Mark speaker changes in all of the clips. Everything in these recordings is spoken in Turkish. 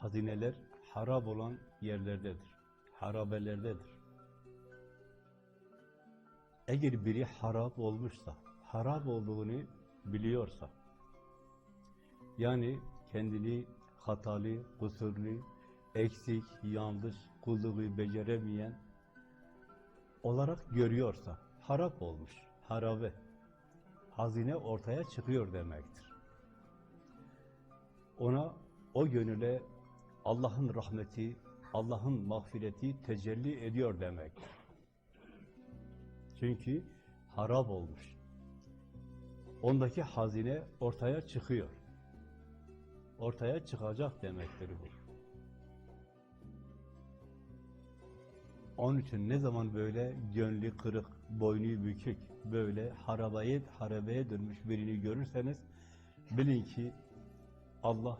Speaker 1: hazineler harap olan yerlerdedir. Harabelerdedir. Eğer biri harap olmuşsa, harap olduğunu biliyorsa, yani kendini hatalı, kusurlu, eksik, yanlış, kulluğu beceremeyen olarak görüyorsa, harap olmuş, harabe, hazine ortaya çıkıyor demektir. Ona, o gönüle Allah'ın rahmeti, Allah'ın mağfireti tecelli ediyor demektir. Çünkü harap olmuş. Ondaki hazine ortaya çıkıyor. Ortaya çıkacak demektir bu. Onun için ne zaman böyle gönlü kırık, boynu bükük, böyle harabeye, harabeye dönmüş birini görürseniz bilin ki Allah,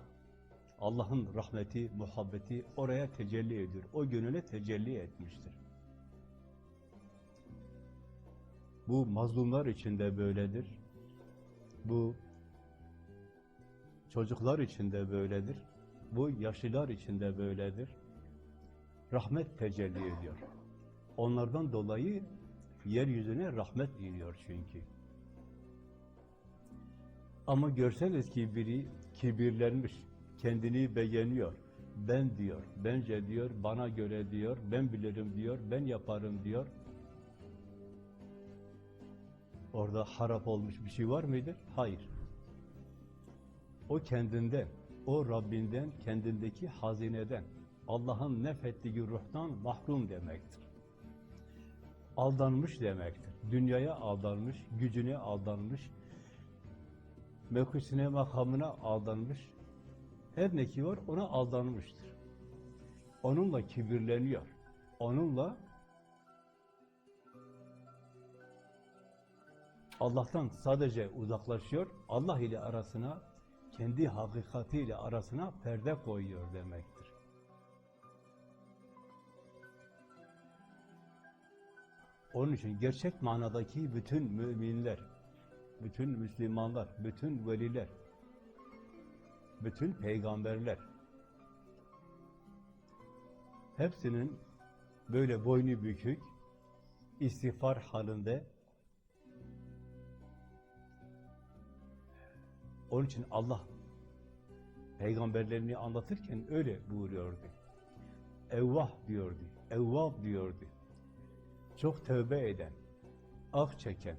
Speaker 1: Allah'ın rahmeti, muhabbeti oraya tecelli ediyor. O gönüle tecelli etmiştir. Bu mazlumlar için de böyledir. Bu çocuklar için de böyledir. Bu yaşlılar için de böyledir. Rahmet tecelli ediyor. Onlardan dolayı yeryüzüne rahmet iniyor çünkü. Ama görseniz ki biri kibirlenmiş, kendini beğeniyor. Ben diyor, bence diyor, bana göre diyor, ben bilirim diyor, ben yaparım diyor. Orada harap olmuş bir şey var mıdır? Hayır. O kendinden, o Rabbinden, kendindeki hazineden, Allah'ın nefettiği ruhtan mahrum demektir. Aldanmış demektir. Dünyaya aldanmış, gücüne aldanmış, mevkisine, makamına aldanmış. Her ne ki var ona aldanmıştır. Onunla kibirleniyor. Onunla Allah'tan sadece uzaklaşıyor, Allah ile arasına, kendi hakikatiyle arasına perde koyuyor demektir. Onun için gerçek manadaki bütün müminler, bütün Müslümanlar, bütün veliler, bütün peygamberler, hepsinin böyle boynu bükük, istiğfar halinde, Onun için Allah peygamberlerini anlatırken öyle buyuruyordu. Evvah diyordu, evvab diyordu. Çok tövbe eden, ah çeken,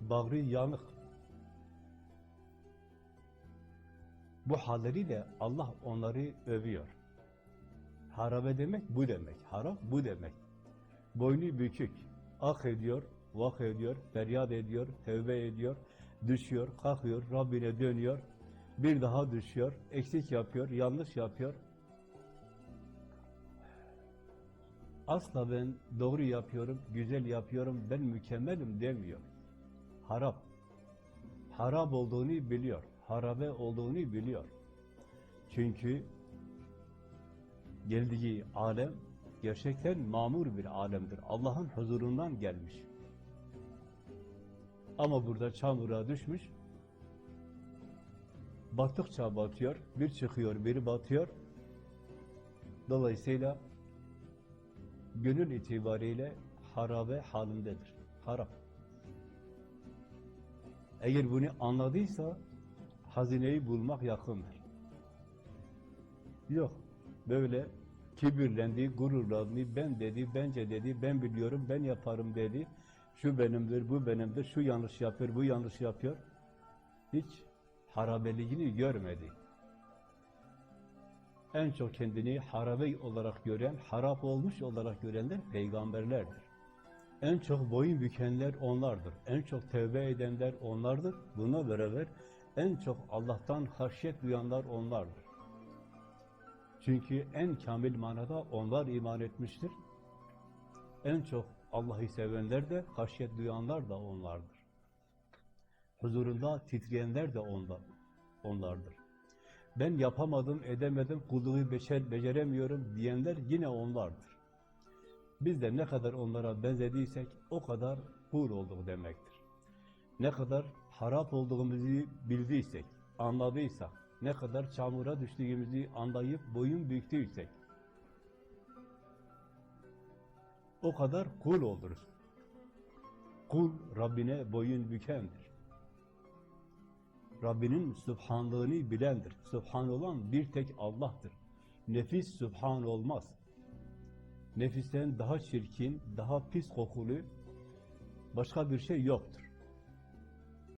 Speaker 1: bağrı yanık. Bu halleriyle Allah onları övüyor. Harabe demek bu demek, harap bu demek. Boynu bükük, ah ediyor, vah ediyor, feryat ediyor, tövbe ediyor, düşüyor, kalkıyor, Rabbine dönüyor, bir daha düşüyor, eksik yapıyor, yanlış yapıyor. Asla ben doğru yapıyorum, güzel yapıyorum, ben mükemmelim demiyor. Harap. Harap olduğunu biliyor, harabe olduğunu biliyor. Çünkü geldiği alem gerçekten mamur bir alemdir. Allah'ın huzurundan gelmiş. Ama burada çamura düşmüş, battıkça batıyor, bir çıkıyor, biri batıyor. Dolayısıyla gönül itibariyle harabe halindedir. Harap. Eğer bunu anladıysa hazineyi bulmak yakındır. Yok, böyle kibirlendi, gururlandı, ben dedi, bence dedi, ben biliyorum, ben yaparım dedi şu benimdir, bu benimdir, şu yanlış yapıyor, bu yanlış yapıyor. Hiç harabeliğini görmedi. En çok kendini harabe olarak gören, harap olmuş olarak görenler peygamberlerdir. En çok boyun bükenler onlardır. En çok tevbe edenler onlardır. Buna beraber en çok Allah'tan haşyet duyanlar onlardır. Çünkü en kamil manada onlar iman etmiştir. En çok Allah'ı sevenler de, haşyet duyanlar da onlardır. Huzurunda titreyenler de onda, onlardır. Ben yapamadım, edemedim, kulluğu beşer, beceremiyorum diyenler yine onlardır. Biz de ne kadar onlara benzediysek o kadar kul olduk demektir. Ne kadar harap olduğumuzu bildiysek, anladıysak, ne kadar çamura düştüğümüzü anlayıp boyun büktüysek, o kadar kul oluruz. Kul Rabbine boyun bükendir. Rabbinin sübhanlığını bilendir. Sübhan olan bir tek Allah'tır. Nefis sübhan olmaz. Nefisten daha çirkin, daha pis kokulu başka bir şey yoktur.